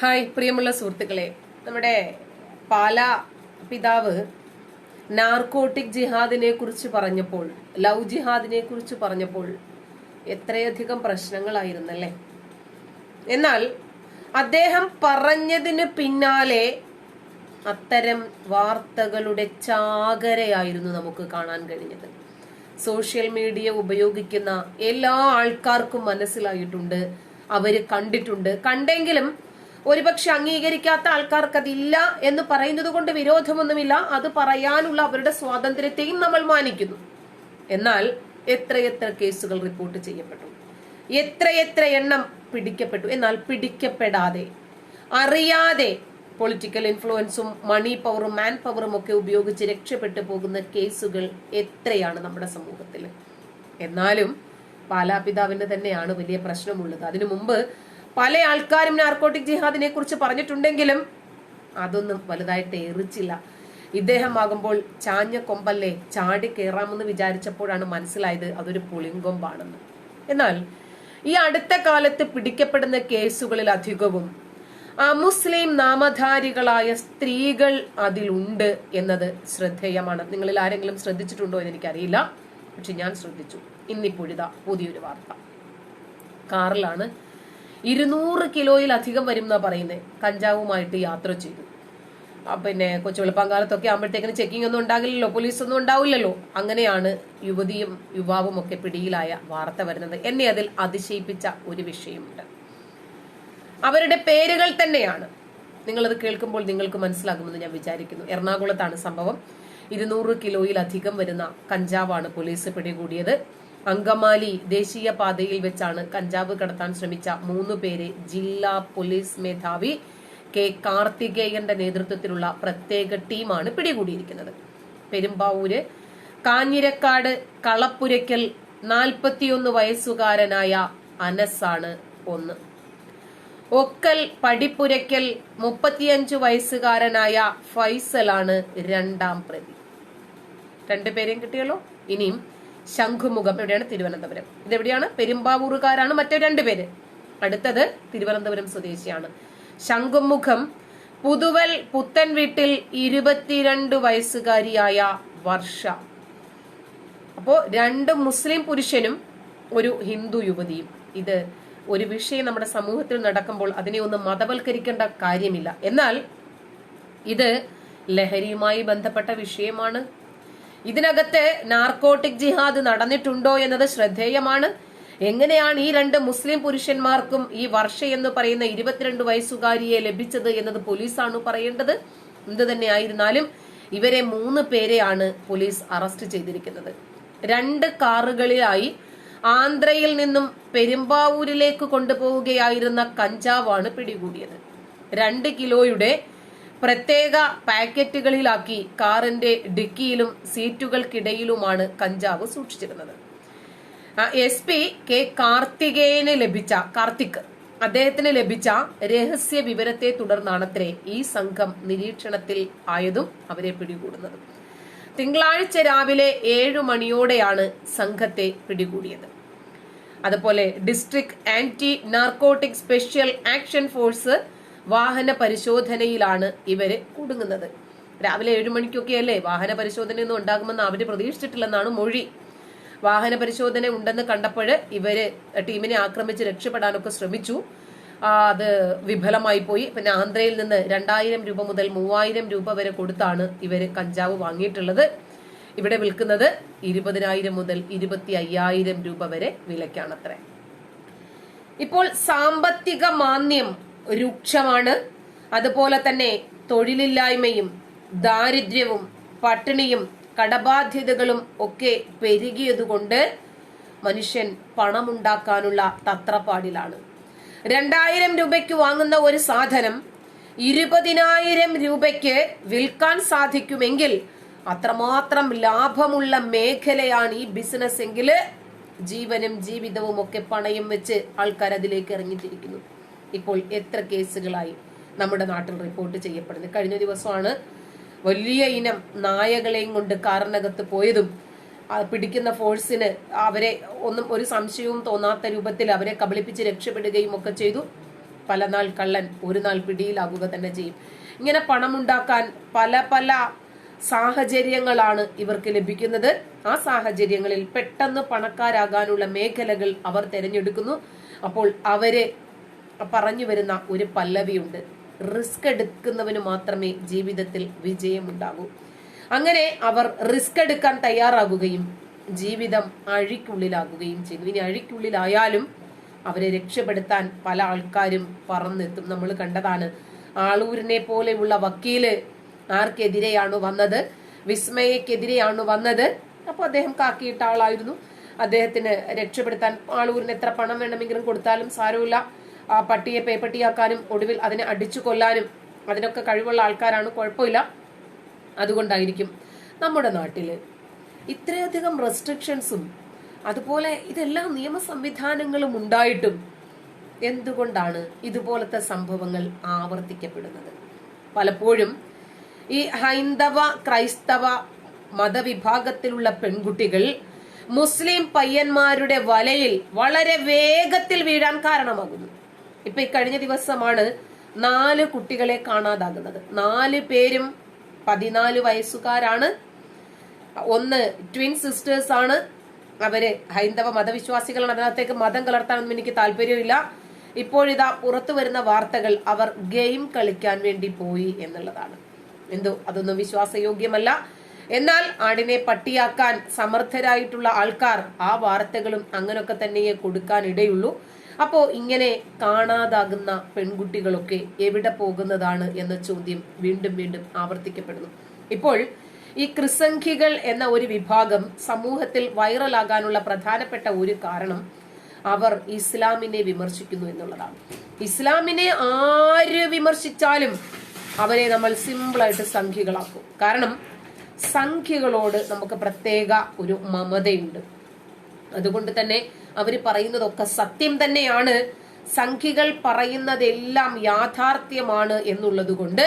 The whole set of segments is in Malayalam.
ഹായ് പ്രിയമുള്ള സുഹൃത്തുക്കളെ. നമ്മുടെ പാല പിതാവ് നാർക്കോട്ടിക് ജിഹാദിനെ കുറിച്ച് പറഞ്ഞപ്പോൾ ലവ് ജിഹാദിനെ കുറിച്ച് പറഞ്ഞപ്പോൾ എത്രയധികം പ്രശ്നങ്ങളായിരുന്നല്ലേ? എന്നാൽ അദ്ദേഹം പറഞ്ഞതിന് പിന്നാലെ അത്തരം വാർത്തകളുടെ ചാകരയായിരുന്നു നമുക്ക് കാണാൻ കഴിഞ്ഞത്. സോഷ്യൽ മീഡിയ ഉപയോഗിക്കുന്ന എല്ലാ ആൾക്കാർക്കും മനസ്സിലായിട്ടുണ്ട് അവർ കണ്ടിട്ടുണ്ട്. കണ്ടെങ്കിലും ഒരുപക്ഷെ അംഗീകരിക്കാത്ത ആൾക്കാർക്ക് അതില്ല എന്ന് പറയുന്നത് കൊണ്ട് വിരോധമൊന്നുമില്ല. അത് പറയാനുള്ള അവരുടെ സ്വാതന്ത്ര്യത്തെയും നമ്മൾ മാനിക്കുന്നു. എന്നാൽ എത്രയെത്ര കേസുകൾ റിപ്പോർട്ട് ചെയ്യപ്പെട്ടു. എത്രയെത്ര എണ്ണം പിടിക്കപ്പെട്ടു. എന്നാൽ പിടിക്കപ്പെടാതെ അറിയാതെ പൊളിറ്റിക്കൽ ഇൻഫ്ലുവൻസും മണി പവറും മാൻ പവറും ഒക്കെ ഉപയോഗിച്ച് രക്ഷപ്പെട്ടു പോകുന്ന കേസുകൾ എത്രയാണ് നമ്മുടെ സമൂഹത്തിൽ? എന്നാലും പാലാപിതാവിന് തന്നെയാണ് വലിയ പ്രശ്നമുള്ളത്. അതിനു മുമ്പ് പല ആൾക്കാരും നാർക്കോട്ടിക് ജിഹാദിനെ കുറിച്ച് പറഞ്ഞിട്ടുണ്ടെങ്കിലും അതൊന്നും വലുതായിട്ട് എറിച്ചില്ല. ഇദ്ദേഹം ആകുമ്പോൾ ചാഞ്ഞ കൊമ്പല്ലേ ചാടി കയറാമെന്ന് വിചാരിച്ചപ്പോഴാണ് മനസ്സിലായത് അതൊരു പുളിങ്കൊമ്പാണെന്ന് എന്നാൽ ഈ അടുത്ത കാലത്ത് പിടിക്കപ്പെടുന്ന കേസുകളിൽ അധികവും അമുസ്ലിം നാമധാരികളായ സ്ത്രീകൾ അതിലുണ്ട് എന്നത് ശ്രദ്ധേയമാണ്. നിങ്ങളിൽ ആരെങ്കിലും ശ്രദ്ധിച്ചിട്ടുണ്ടോ എന്ന് എനിക്കറിയില്ല. പക്ഷെ ഞാൻ ശ്രദ്ധിച്ചു. ഇന്നിപ്പോഴിതാ പുതിയൊരു വാർത്ത. കാറിലാണ് ഇരുന്നൂറ് കിലോയിലധികം വരും എന്നാ പറയുന്നത് കഞ്ചാവുമായിട്ട് യാത്ര ചെയ്തു. പിന്നെ കൊച്ചു വെളുപ്പാങ്കാലത്തൊക്കെ ആകുമ്പോഴത്തേക്കിന് ചെക്കിംഗ് ഒന്നും ഉണ്ടാകില്ലല്ലോ പോലീസ് ഒന്നും ഉണ്ടാവില്ലല്ലോ. അങ്ങനെയാണ് യുവതിയും യുവാവും ഒക്കെ പിടിയിലായ വാർത്ത വരുന്നത്. എന്നെ അതിൽ അതിശയിപ്പിച്ച ഒരു വിഷയമുണ്ട്. അവരുടെ പേരുകൾ തന്നെയാണ്. നിങ്ങളത് കേൾക്കുമ്പോൾ നിങ്ങൾക്ക് മനസ്സിലാകുമെന്ന് ഞാൻ വിചാരിക്കുന്നു. എറണാകുളത്താണ് സംഭവം. ഇരുന്നൂറ് കിലോയിലധികം വരുന്ന കഞ്ചാവാണ് പോലീസ് പിടികൂടിയത്. അങ്കമാലി ദേശീയ പാതയിൽ വെച്ചാണ് കഞ്ചാവ് കടത്താൻ ശ്രമിച്ച മൂന്ന് പേരെ ജില്ലാ പോലീസ് മേധാവി കെ കാർത്തികേയന്റെ നേതൃത്വത്തിലുള്ള പ്രത്യേക ടീമാണ് പിടികൂടിയിരിക്കുന്നത്. പെരുമ്പാവൂര് കാഞ്ഞിരക്കാട് കളപ്പുരയ്ക്കൽ നാൽപ്പത്തിയൊന്ന് വയസ്സുകാരനായ അനസാണ് ഒന്ന്. ഒക്കൽ പടിപ്പുരയ്ക്കൽ മുപ്പത്തിയഞ്ച് വയസ്സുകാരനായ ഫൈസലാണ് രണ്ടാം പ്രതി. രണ്ടുപേരെയും കിട്ടിയല്ലോ? ഇനിയും ശംഖുമുഖം. എവിടെയാണ്? തിരുവനന്തപുരം. ഇതെവിടെയാണ്? പെരുമ്പാവൂറുകാരാണ് മറ്റേ രണ്ടുപേര് അടുത്തത് തിരുവനന്തപുരം സ്വദേശിയാണ്. ശംഖുമുഖം പുതുവൽ പുത്തൻ വീട്ടിൽ ഇരുപത്തിരണ്ട് വയസ്സുകാരിയായ വർഷ. അപ്പോ രണ്ട് മുസ്ലിം പുരുഷനും ഒരു ഹിന്ദു യുവതിയും. ഇത് ഒരു വിഷയം നമ്മുടെ സമൂഹത്തിൽ നടക്കുമ്പോൾ അതിനെ ഒന്ന് മതവൽക്കരിക്കേണ്ട കാര്യമില്ല. എന്നാൽ ഇത് ലഹരിയുമായി ബന്ധപ്പെട്ട വിഷയമാണ്. ഇതിനകത്ത് നാർക്കോട്ടിക് ജിഹാദ് നടന്നിട്ടുണ്ടോ എന്നത് ശ്രദ്ധേയമാണ്. എങ്ങനെയാണ് ഈ രണ്ട് മുസ്ലിം പുരുഷന്മാർക്കും ഈ വർഷ എന്ന് പറയുന്ന ഇരുപത്തിരണ്ട് വയസ്സുകാരിയെ ലഭിച്ചത് എന്നത് പോലീസാണ് പറയേണ്ടത്. എന്ത് തന്നെ ആയിരുന്നാലും ഇവരെ മൂന്ന് പേരെയാണ് പോലീസ് അറസ്റ്റ് ചെയ്തിരിക്കുന്നത്. രണ്ട് കാറുകളിലായി ആന്ധ്രയിൽ നിന്നും പെരുമ്പാവൂരിലേക്ക് കൊണ്ടുപോവുകയായിരുന്ന കഞ്ചാവാണ് പിടികൂടിയത്. രണ്ട് കിലോയുടെ പ്രത്യേക പാക്കറ്റുകളിലാക്കി കാറിന്റെ ഡിക്കിയിലും സീറ്റുകൾക്കിടയിലുമാണ് കഞ്ചാവ് സൂക്ഷിച്ചിരുന്നത്. എസ് പി കെ കാർത്തികേയന് ലഭിച്ച കാർത്തിക് അദ്ദേഹത്തിന് ലഭിച്ച രഹസ്യ വിവരത്തെ തുടർന്നാണത്രേ ഈ സംഘം നിരീക്ഷണത്തിൽ ആയതും അവരെ പിടികൂടുന്നതും. തിങ്കളാഴ്ച രാവിലെ ഏഴു മണിയോടെയാണ് സംഘത്തെ പിടികൂടിയത്. അതുപോലെ district anti narcotic special action force വാഹന പരിശോധനയിലാണ് ഇവർ കുടുങ്ങുന്നത്. രാവിലെ ഏഴു മണിക്കൊക്കെ അല്ലേ വാഹന പരിശോധനയൊന്നും ഉണ്ടാകുമെന്ന് അവർ പ്രതീക്ഷിച്ചിട്ടില്ലെന്നാണ് മൊഴി. വാഹന പരിശോധന ഉണ്ടെന്ന് കണ്ടപ്പോൾ ഇവർ ടീമിനെ ആക്രമിച്ച് രക്ഷപ്പെടാനൊക്കെ ശ്രമിച്ചു. അത് വിഫലമായി പോയി. പിന്നെ ആന്ധ്രയിൽ നിന്ന് രണ്ടായിരം രൂപ മുതൽ മൂവായിരം രൂപ വരെ കൊടുത്താണ് ഇവർ കഞ്ചാവ് വാങ്ങിയിട്ടുള്ളത്. ഇവിടെ വിൽക്കുന്നത് ഇരുപതിനായിരം മുതൽ ഇരുപത്തി അയ്യായിരം രൂപ വരെ വിലക്കാണത്രേ ഇപ്പോൾ സാമ്പത്തിക മാന്ദ്യം രൂക്ഷമാണ്. അതുപോലെ തന്നെ തൊഴിലില്ലായ്മയും ദാരിദ്ര്യവും പട്ടിണിയും കടബാധ്യതകളും ഒക്കെ പെരുകിയതുകൊണ്ട് മനുഷ്യൻ പണമുണ്ടാക്കാനുള്ള തത്രപ്പാടിലാണ്. രണ്ടായിരം രൂപയ്ക്ക് വാങ്ങുന്ന ഒരു സാധനം ഇരുപതിനായിരം രൂപയ്ക്ക് വിൽക്കാൻ സാധിക്കുമെങ്കിൽ അത്രമാത്രം ലാഭമുള്ള മേഖലയാണ് ഈ ബിസിനസ് എങ്കിൽ ജീവനും ജീവിതവും ഒക്കെ പണയം വെച്ച് ആൾക്കാർ അതിലേക്ക് ഇറങ്ങിത്തിരിക്കുന്നു. ഇപ്പോൾ എത്ര കേസുകളായി നമ്മുടെ നാട്ടിൽ റിപ്പോർട്ട് ചെയ്യപ്പെടുന്നത് കഴിഞ്ഞ ദിവസമാണ് വലിയ ഇനം നായകളെയും കൊണ്ട് കാറിനകത്ത് പോയതും പിടിക്കുന്ന ഫോഴ്സിന് അവരെ ഒന്നും ഒരു സംശയവും തോന്നാത്ത രൂപത്തിൽ അവരെ കബളിപ്പിച്ച് രക്ഷപ്പെടുകയും ഒക്കെ ചെയ്തു. പല നാൾ കള്ളൻ ഒരു നാൾ പിടിയിലാകുക തന്നെ ചെയ്യും. ഇങ്ങനെ പണമുണ്ടാക്കാൻ പല പല സാഹചര്യങ്ങളാണ് ഇവർക്ക് ലഭിക്കുന്നത്. ആ സാഹചര്യങ്ങളിൽ പെട്ടെന്ന് പണക്കാരാകാനുള്ള മേഖലകൾ അവർ തിരഞ്ഞെടുക്കുന്നു. അപ്പോൾ അവർ പറഞ്ഞു വരുന്ന ഒരു പല്ലവിയുണ്ട്. റിസ്ക് എടുക്കുന്നവന് മാത്രമേ ജീവിതത്തിൽ വിജയമുണ്ടാകൂ. അങ്ങനെ അവർ റിസ്ക് എടുക്കാൻ തയ്യാറാകുകയും ജീവിതം അഴിക്കുള്ളിലാകുകയും ചെയ്തു. ഇനി അഴിക്കുള്ളിലായാലും അവരെ രക്ഷപ്പെടുത്താൻ പല ആൾക്കാരും പറന്നെത്തും. നമ്മൾ കണ്ടതാണ് ആളൂരിനെ പോലെയുള്ള വക്കീൽ ആർക്കെതിരെയാണ് വന്നത്? വിസ്മയക്കെതിരെയാണ് വന്നത്? അപ്പൊ അദ്ദേഹം കാക്കിയിട്ട ആളായിരുന്നു. അദ്ദേഹത്തിന് രക്ഷപ്പെടുത്താൻ ആളൂരിന് എത്ര പണം വേണമെങ്കിലും കൊടുത്താലും സാരമില്ല. ആ പട്ടിയെ പേപ്പട്ടിയാക്കാനും ഒടുവിൽ അതിനെ അടിച്ചു കൊല്ലാനും അതിനൊക്കെ കഴിവുള്ള ആൾക്കാരാണ് കുഴപ്പമില്ല. അതുകൊണ്ടായിരിക്കും നമ്മുടെ നാട്ടിൽ ഇത്രയധികം റെസ്ട്രിക്ഷൻസും അതുപോലെ ഇതെല്ലാം നിയമ സംവിധാനങ്ങളും ഉണ്ടായിട്ടും എന്തുകൊണ്ടാണ് ഇതുപോലത്തെ സംഭവങ്ങൾ ആവർത്തിക്കപ്പെടുന്നത്? പലപ്പോഴും ഈ ഹൈന്ദവ ക്രൈസ്തവ മതവിഭാഗത്തിലുള്ള പെൺകുട്ടികൾ മുസ്ലിം പയ്യന്മാരുടെ വലയിൽ വളരെ വേഗത്തിൽ വീഴാൻ കാരണമാകുന്നു. ഇപ്പൊ ഈ കഴിഞ്ഞ ദിവസമാണ് നാല് കുട്ടികളെ കാണാതാകുന്നത്. നാല് പേരും പതിനാല് വയസ്സുകാരാണ്. ഒന്ന് ട്വിൻ സിസ്റ്റേഴ്സ് ആണ്. അവർ ഹൈന്ദവ മതവിശ്വാസികളാണ്. അതിനകത്തേക്ക് മതം കലർത്താനൊന്നും എനിക്ക് താല്പര്യമില്ല. ഇപ്പോഴിതാ പുറത്തു വരുന്ന വാർത്തകൾ അവർ ഗെയിം കളിക്കാൻ വേണ്ടി പോയി എന്നുള്ളതാണ്. എന്തോ അതൊന്നും വിശ്വാസയോഗ്യമല്ല. എന്നാൽ ആടിനെ പട്ടിയാക്കാൻ സമർത്ഥരായിട്ടുള്ള ആൾക്കാർ ആ വാർത്തകളും അങ്ങനൊക്കെ തന്നെയേ കൊടുക്കാൻ ഇടയുള്ളൂ. അപ്പോ ഇങ്ങനെ കാണാതാകുന്ന പെൺകുട്ടികളൊക്കെ എവിടെ പോകുന്നതാണ് എന്ന ചോദ്യം വീണ്ടും വീണ്ടും ആവർത്തിക്കപ്പെടുന്നു. ഇപ്പോൾ ഈ ക്രിസംഖികൾ എന്ന ഒരു വിഭാഗം സമൂഹത്തിൽ വൈറലാകാനുള്ള പ്രധാനപ്പെട്ട ഒരു കാരണം അവർ ഇസ്ലാമിനെ വിമർശിക്കുന്നു എന്നുള്ളതാണ്. ഇസ്ലാമിനെ ആര് വിമർശിച്ചാലും അവരെ നമ്മൾ സിമ്പിളായിട്ട് സംഖ്യകളാക്കും കാരണം സംഖ്യകളോട് നമുക്ക് പ്രത്യേക ഒരു മമതയുണ്ട്. അതുകൊണ്ട് തന്നെ അവർ പറയുന്നതൊക്കെ സത്യം തന്നെയാണ്. സംഖ്യകൾ പറയുന്നതെല്ലാം യാഥാർത്ഥ്യമാണ് എന്നുള്ളത് കൊണ്ട്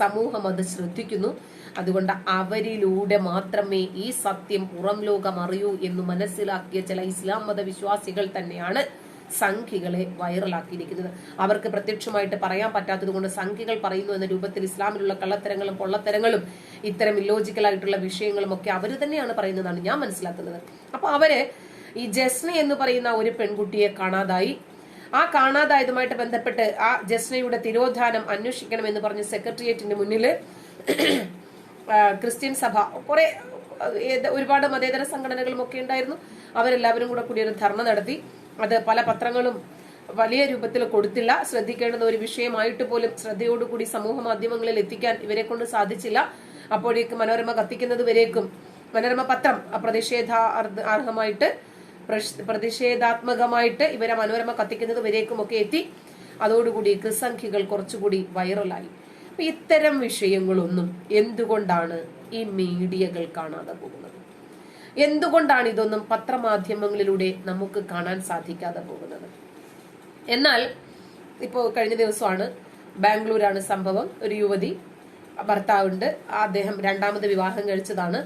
സമൂഹം അത് ശ്രദ്ധിക്കുന്നു. അതുകൊണ്ട് അവരിലൂടെ മാത്രമേ ഈ സത്യം പുറം ലോകം അറിയൂ എന്ന് മനസ്സിലാക്കിയ ചില ഇസ്ലാം മത വിശ്വാസികൾ തന്നെയാണ് സംഖ്യകളെ വൈറലാക്കിയിരിക്കുന്നത്. അവർക്ക് പ്രത്യക്ഷമായിട്ട് പറയാൻ പറ്റാത്തത് കൊണ്ട് സംഖ്യകൾ പറയുന്നു എന്ന രൂപത്തിൽ ഇസ്ലാമിലുള്ള കള്ളത്തരങ്ങളും പൊള്ളത്തരങ്ങളും ഇത്തരം ഇല്ലോജിക്കൽ ആയിട്ടുള്ള വിഷയങ്ങളും ഒക്കെ അവർ തന്നെയാണ് പറയുന്നതാണ് ഞാൻ മനസ്സിലാക്കുന്നത്. അപ്പൊ അവർ ഈ ജസ്ന എന്ന് പറയുന്ന ഒരു പെൺകുട്ടിയെ കാണാതായി. ആ കാണാതായതുമായിട്ട് ബന്ധപ്പെട്ട് ആ ജസ്നയുടെ തിരോധാനം അന്വേഷിക്കണം എന്ന് പറഞ്ഞ് സെക്രട്ടേറിയറ്റിന്റെ മുന്നിൽ ക്രിസ്ത്യൻ സഭ കുറെ ഒരുപാട് മതേതര സംഘടനകളും ഒക്കെ ഉണ്ടായിരുന്നു. അവരെല്ലാവരും കൂടെ കൂടി ഒരു ധർണ നടത്തി. അത് പല പത്രങ്ങളും വലിയ രൂപത്തിൽ കൊടുത്തില്ല. ശ്രദ്ധിക്കേണ്ടുന്ന ഒരു വിഷയമായിട്ട് പോലും ശ്രദ്ധയോടുകൂടി സമൂഹ മാധ്യമങ്ങളിൽ എത്തിക്കാൻ ഇവരെ കൊണ്ട് സാധിച്ചില്ല. അപ്പോഴേക്കും മനോരമ കത്തിക്കുന്നത് വരേക്കും. മനോരമ പത്രം പ്രതിഷേധ അർഹമായിട്ട് പ്രതിഷേധാത്മകമായിട്ട് ഇവരെ മനോരമ കത്തിക്കുന്നത് വരേക്കും ഒക്കെ എത്തി. അതോടുകൂടി ക്രിസംഖ്യകൾ കുറച്ചുകൂടി വൈറലായി. അപ്പൊ ഇത്തരം വിഷയങ്ങളൊന്നും എന്തുകൊണ്ടാണ് ഈ മീഡിയകൾ കാണാതെ പോകുന്നത്? എന്തുകൊണ്ടാണ് ഇതൊന്നും പത്രമാധ്യമങ്ങളിലൂടെ നമുക്ക് കാണാൻ സാധിക്കാതെ പോകുന്നത്? എന്നാൽ ഇപ്പോൾ കഴിഞ്ഞ ദിവസമാണ് ബാംഗ്ലൂരാണ് സംഭവം. ഒരു യുവതി ഭർത്താവുണ്ട്. അദ്ദേഹം രണ്ടാമത് വിവാഹം കഴിച്ചതാണ്.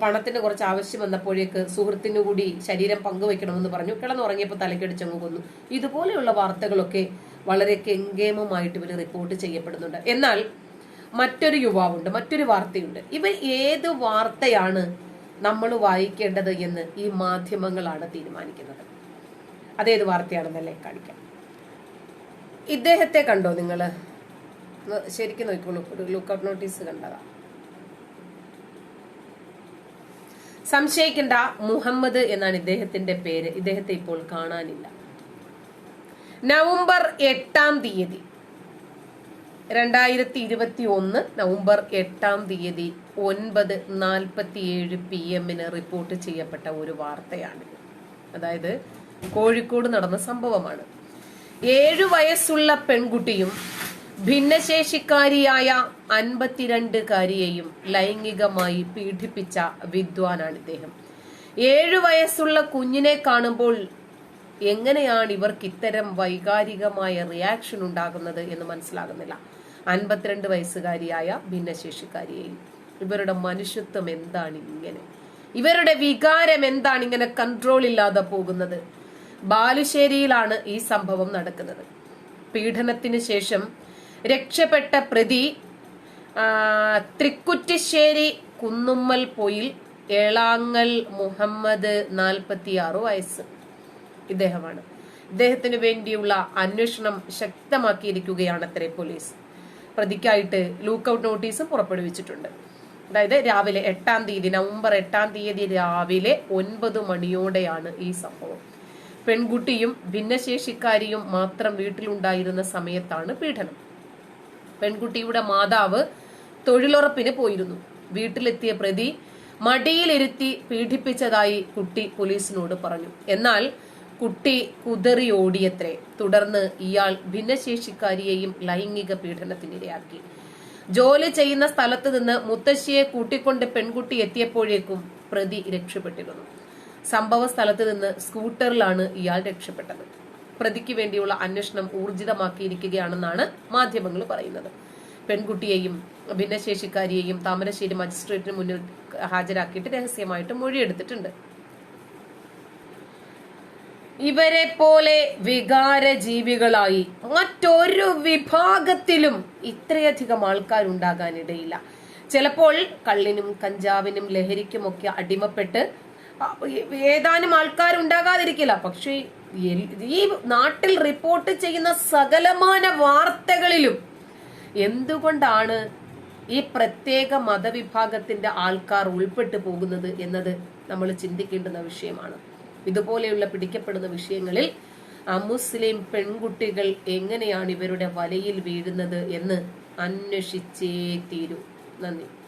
പണത്തിന് കുറച്ച് ആവശ്യം വന്നപ്പോഴേക്ക് സുഹൃത്തിനു കൂടി ശരീരം പങ്കുവെക്കണമെന്ന് പറഞ്ഞു. കിടന്നുറങ്ങിയപ്പോൾ തലക്കടിച്ചങ്ങ് കൊന്നു. ഇതുപോലെയുള്ള വാർത്തകളൊക്കെ വളരെ കെങ്കേമമായിട്ട് ഇവർ റിപ്പോർട്ട് ചെയ്യപ്പെടുന്നുണ്ട്. എന്നാൽ മറ്റൊരു യുവാവുണ്ട് മറ്റൊരു വാർത്തയുണ്ട്. ഇവ ഏത് വാർത്തയാണ് നമ്മൾ വായിക്കേണ്ടത് എന്ന് ഈ മാധ്യമങ്ങളാണ് തീരുമാനിക്കുന്നത്. അതേത് വാർത്തയാണെന്നല്ലേ കാണിക്കാം. ഇദ്ദേഹത്തെ കണ്ടോ നിങ്ങൾ ശരിക്കും നോക്കിക്കോളൂ. ഒരു ലുക്കൗട്ട് നോട്ടീസ് കണ്ടതാ. സംശയിക്കേണ്ട മുഹമ്മദ് എന്നാണ് ഇദ്ദേഹത്തിന്റെ പേര്. ഇദ്ദേഹത്തെ ഇപ്പോൾ കാണാനില്ല. നവംബർ എട്ടാം തീയതി രണ്ടായിരത്തി ഇരുപത്തി ഒന്ന് നവംബർ എട്ടാം തീയതി ഒൻപത് നാൽപ്പത്തിയേഴ് പി എമ്മിന് റിപ്പോർട്ട് ചെയ്യപ്പെട്ട ഒരു വാർത്തയാണ് അതായത് കോഴിക്കോട് നടന്ന സംഭവമാണ്. ഏഴു വയസ്സുള്ള പെൺകുട്ടിയും ഭിന്നശേഷിക്കാരിയായ അൻപത്തിരണ്ടുകാരിയെയും ലൈംഗികമായി പീഡിപ്പിച്ച വിദ്വാനാണ് ഇദ്ദേഹം. ഏഴു വയസ്സുള്ള കുഞ്ഞിനെ കാണുമ്പോൾ എങ്ങനെയാണ് ഇവർക്ക് ഇത്തരം വൈകാരികമായ റിയാക്ഷൻ ഉണ്ടാകുന്നത് എന്ന് മനസ്സിലാകുന്നില്ല. അൻപത്തിരണ്ട് വയസ്സുകാരിയായ ഭിന്നശേഷിക്കാരിയെയും. ഇവരുടെ മനുഷ്യത്വം എന്താണ് ഇങ്ങനെ? ഇവരുടെ വികാരം എന്താണ് ഇങ്ങനെ കൺട്രോൾ ഇല്ലാതെ പോകുന്നത്? ബാലുശ്ശേരിയിലാണ് ഈ സംഭവം നടക്കുന്നത്. പീഡനത്തിന് ശേഷം രക്ഷപ്പെട്ട പ്രതി തൃക്കുറ്റിശ്ശേരി കുന്നുമ്മൽ പൊയിൽ ഏളാങ്ങൽ മുഹമ്മദ് നാൽപ്പത്തിയാറ് വയസ്സ്. ഇദ്ദേഹമാണ്. ഇദ്ദേഹത്തിന് വേണ്ടിയുള്ള അന്വേഷണം ശക്തമാക്കിയിരിക്കുകയാണ് അത്രേ പോലീസ്. പ്രതിക്കായിട്ട് ലൂക്കൌട്ട് നോട്ടീസും പുറപ്പെടുവിച്ചിട്ടുണ്ട്. അതായത് രാവിലെ എട്ടാം തീയതി നവംബർ എട്ടാം തീയതി രാവിലെ ഒൻപത് മണിയോടെയാണ് ഈ സംഭവം. പെൺകുട്ടിയും ഭിന്നശേഷിക്കാരിയും മാത്രം വീട്ടിലുണ്ടായിരുന്ന സമയത്താണ് പീഡനം. പെൺകുട്ടിയുടെ മാതാവ് തൊഴിലുറപ്പിന് പോയിരുന്നു. വീട്ടിലെത്തിയ പ്രതി മടിയിലിരുത്തി പീഡിപ്പിച്ചതായി കുട്ടി പോലീസിനോട് പറഞ്ഞു. എന്നാൽ കുട്ടി കുതറി ഓടിയത്രേ തുടർന്ന് ഇയാൾ ഭിന്നശേഷിക്കാരിയെയും ലൈംഗിക പീഡനത്തിനിരയാക്കി. ജോലി ചെയ്യുന്ന സ്ഥലത്ത് നിന്ന് മുത്തശ്ശിയെ കൂട്ടിക്കൊണ്ട് പെൺകുട്ടി എത്തിയപ്പോഴേക്കും പ്രതി രക്ഷപ്പെട്ടിരുന്നു. സംഭവ സ്ഥലത്ത് നിന്ന് സ്കൂട്ടറിലാണ് ഇയാൾ രക്ഷപ്പെട്ടത്. പ്രതിക്ക് വേണ്ടിയുള്ള അന്വേഷണം ഊർജിതമാക്കിയിരിക്കുകയാണെന്നാണ് മാധ്യമങ്ങൾ പറയുന്നത്. പെൺകുട്ടിയെയും ഭിന്നശേഷിക്കാരിയെയും താമരശ്ശേരി മജിസ്ട്രേറ്റിന് മുന്നിൽ ഹാജരാക്കിയിട്ട് രഹസ്യമായിട്ട് മൊഴിയെടുത്തിട്ടുണ്ട്. ഇവരെ പോലെ വികാര ജീവികളായി മറ്റൊരു വിഭാഗത്തിലും ഇത്രയധികം ആൾക്കാരുണ്ടാകാനിടയില്ല. ചിലപ്പോൾ കള്ളിനും കഞ്ചാവിനും ലഹരിക്കുമൊക്കെ അടിമപ്പെട്ട് ഏതാനും ആൾക്കാരുണ്ടാകാതിരിക്കില്ല. പക്ഷേ ഈ നാട്ടിൽ റിപ്പോർട്ട് ചെയ്യുന്ന സകലമാന വാർത്തകളിലും എന്തുകൊണ്ടാണ് ഈ പ്രത്യേക മതവിഭാഗത്തിന്റെ ആൾക്കാർ ഉൾപ്പെട്ടു പോകുന്നത് എന്നത് നമ്മൾ ചിന്തിക്കേണ്ടുന്ന വിഷയമാണ്. ഇതുപോലെയുള്ള പിടിക്കപ്പെടുന്ന വിഷയങ്ങളിൽ അമുസ്ലിം പെൺകുട്ടികൾ എങ്ങനെയാണ് ഇവരുടെ വലയിൽ വീഴുന്നത് എന്ന് അന്വേഷിച്ചേ തീരൂ. നന്ദി.